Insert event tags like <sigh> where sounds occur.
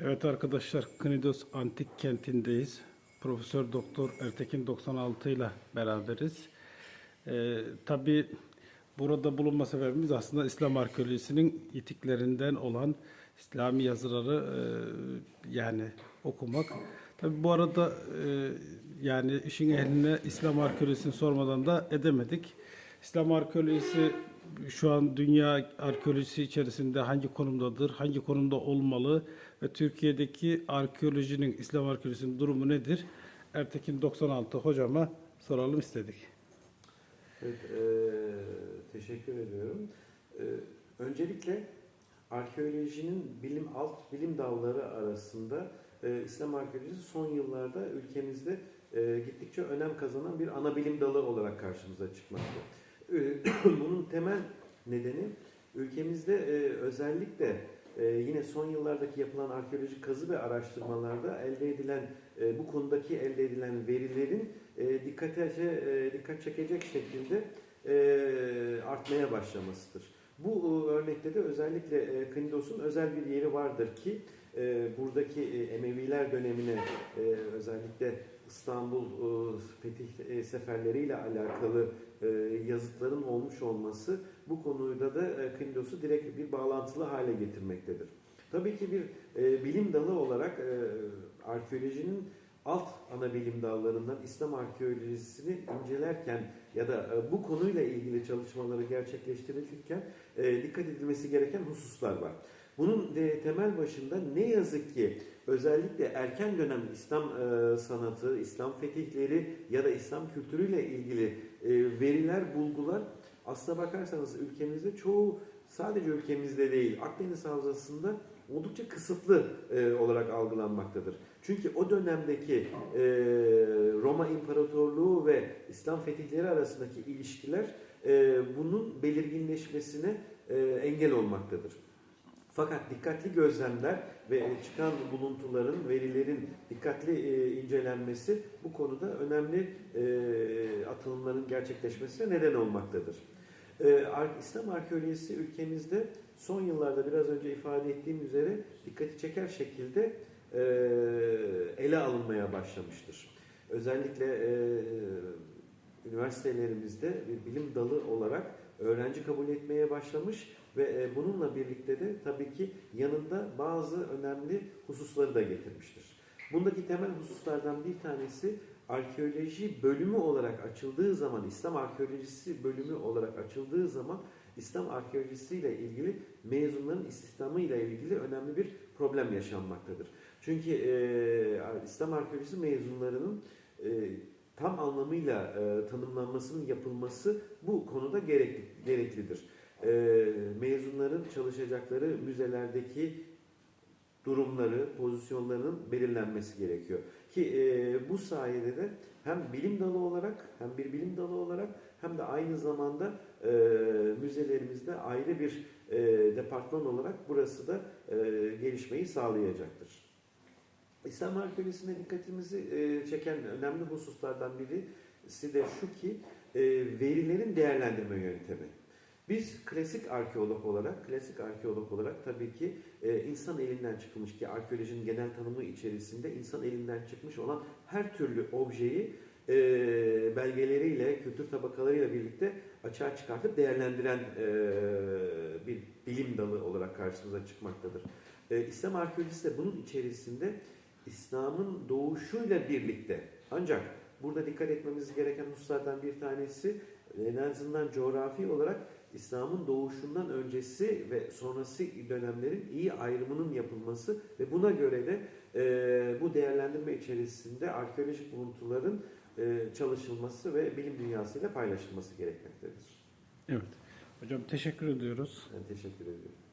Evet arkadaşlar Knidos Antik Kenti'ndeyiz. Profesör Doktor Ertekin 96 ile beraberiz. Ee, Tabi burada bulunma sebebimiz aslında İslam arkeolojisinin itiklerinden olan İslami yazıları e, yani okumak. Tabi bu arada e, yani işin ehline İslam arkeolojisini sormadan da edemedik. İslam arkeolojisi şu an dünya arkeolojisi içerisinde hangi konumdadır, hangi konumda olmalı ve Türkiye'deki arkeolojinin, İslam arkeolojisinin durumu nedir? Ertekin 96 hocama soralım istedik. Evet, eee, teşekkür ediyorum. Eee, öncelikle arkeolojinin bilim alt bilim dalları arasında eee, İslam arkeolojisi son yıllarda ülkemizde eee, gittikçe önem kazanan bir ana bilim dalı olarak karşımıza çıkmakta. Eee, <coughs> Bunun temel nedeni ülkemizde eee, özellikle eee, yine son yıllardaki yapılan arkeolojik kazı ve araştırmalarda elde edilen eee, bu konudaki elde edilen verilerin e, dikkate e, dikkat çekecek şekilde e, artmaya başlamasıdır. Bu e, örnekte de özellikle e, özel bir yeri vardır ki e, buradaki e, Emeviler dönemine e, özellikle İstanbul e, fetih e, seferleriyle alakalı e, yazıtların olmuş olması bu konuyla da e, Knidos'u direkt bir bağlantılı hale getirmektedir. Tabii ki bir e, bilim dalı olarak e, arkeolojinin alt ana bilim dallarından İslam arkeolojisini incelerken ya da e, bu konuyla ilgili çalışmaları gerçekleştirilirken e, dikkat edilmesi gereken hususlar var. Bunun de temel başında ne yazık ki özellikle erken dönem İslam e, sanatı, İslam fetihleri ya da İslam kültürüyle ilgili e, veriler, bulgular aslına bakarsanız ülkemizde çoğu sadece ülkemizde değil Akdeniz Havzası'nda oldukça kısıtlı e, olarak algılanmaktadır. Çünkü o dönemdeki e, Roma İmparatorluğu ve İslam fetihleri arasındaki ilişkiler e, bunun belirginleşmesine e, engel olmaktadır. Fakat dikkatli gözlemler ve çıkan buluntuların, verilerin dikkatli e, incelenmesi bu konuda önemli e, atılımların gerçekleşmesine neden olmaktadır. E, İslam arkeolojisi ülkemizde son yıllarda biraz önce ifade ettiğim üzere dikkati çeker şekilde ele alınmaya başlamıştır. Özellikle üniversitelerimizde bir bilim dalı olarak öğrenci kabul etmeye başlamış ve e, bununla birlikte de tabii ki yanında bazı önemli hususları da getirmiştir. Bundaki temel hususlardan bir tanesi arkeoloji bölümü olarak açıldığı zaman, İslam arkeolojisi bölümü olarak açıldığı zaman İslam arkeolojisi ile ilgili mezunların istihdamı ile ilgili önemli bir problem yaşanmaktadır. Çünkü e, İslam arkeolojisi mezunlarının e, tam anlamıyla e, tanımlanmasının yapılması bu konuda gerekli, gereklidir. E, mezunların çalışacakları müzelerdeki durumları, pozisyonlarının belirlenmesi gerekiyor. Ki e, bu sayede de hem bilim dalı olarak hem bir bilim dalı olarak hem de aynı zamanda e, müzelerimizde ayrı bir e, departman olarak burası da e, gelişmeyi sağlayacaktır. İslam arkeolojisine dikkatimizi e, çeken önemli hususlardan birisi de şu ki e, verilerin değerlendirme yöntemi. Biz klasik arkeolog olarak, klasik arkeolog olarak tabii ki e, insan elinden çıkmış ki arkeolojinin genel tanımı içerisinde insan elinden çıkmış olan her türlü objeyi e, belgeleriyle, kültür tabakalarıyla birlikte açığa çıkartıp değerlendiren e, bir bilim dalı olarak karşımıza çıkmaktadır. E, İslam arkeolojisi de bunun içerisinde İslam'ın doğuşuyla birlikte ancak burada dikkat etmemiz gereken hususlardan bir tanesi en azından coğrafi olarak İslam'ın doğuşundan öncesi ve sonrası dönemlerin iyi ayrımının yapılması ve buna göre de e, bu değerlendirme içerisinde arkeolojik buluntuların e, çalışılması ve bilim dünyasıyla paylaşılması gerekmektedir. Evet. Hocam teşekkür ediyoruz. Ben teşekkür ediyorum.